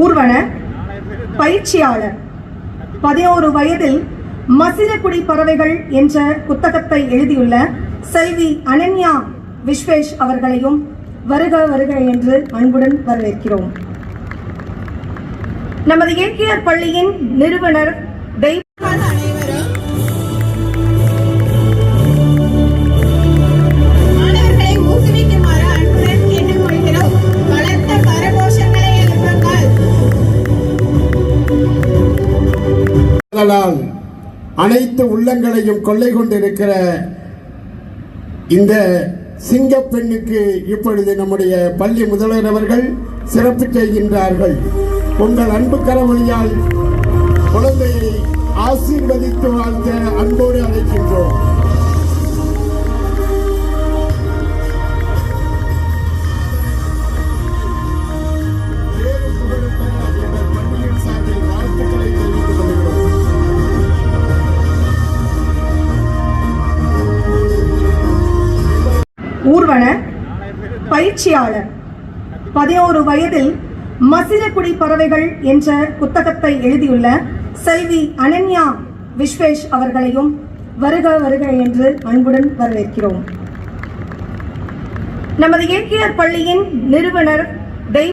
ஊர்வன பயிற்சியாளர். பதினோரு வயதில் மசிலக்குடி பறவைகள் என்ற புத்தகத்தை எழுதியுள்ள செல்வி அனன்யா விஸ்வேஷ் அவர்களையும் வருக வருக என்று அன்புடன் வரவேற்கிறோம். நமது ஏக்கியர் பள்ளியின் நிறுவனர் தெய்வ களால் அனைத்து உள்ளங்களையும் கொள்ளை கொண்டிருக்கிற இந்த சிங்கப்பெண்ணுக்கு இப்பொழுது நம்முடைய பள்ளி முதல்வர் அவர்கள் சிறப்பு செய்கின்றார்கள். உங்கள் அன்பு கரவழியால் குழந்தையை ஆசீர்வதித்து வாழ்த்த அன்போடு அழைக்கின்றோம். ஊர்வன பயிற்சியாளர். பதினோரு வயதில் மசிலக்குடி பறவைகள் என்ற புத்தகத்தை எழுதியுள்ள செல்வி அனன்யா விஸ்வேஷ் அவர்களையும் வருக வருக என்று அன்புடன் வரவேற்கிறோம். நமது இயற்கையர் பள்ளியின் நிறுவனர் தெய்வ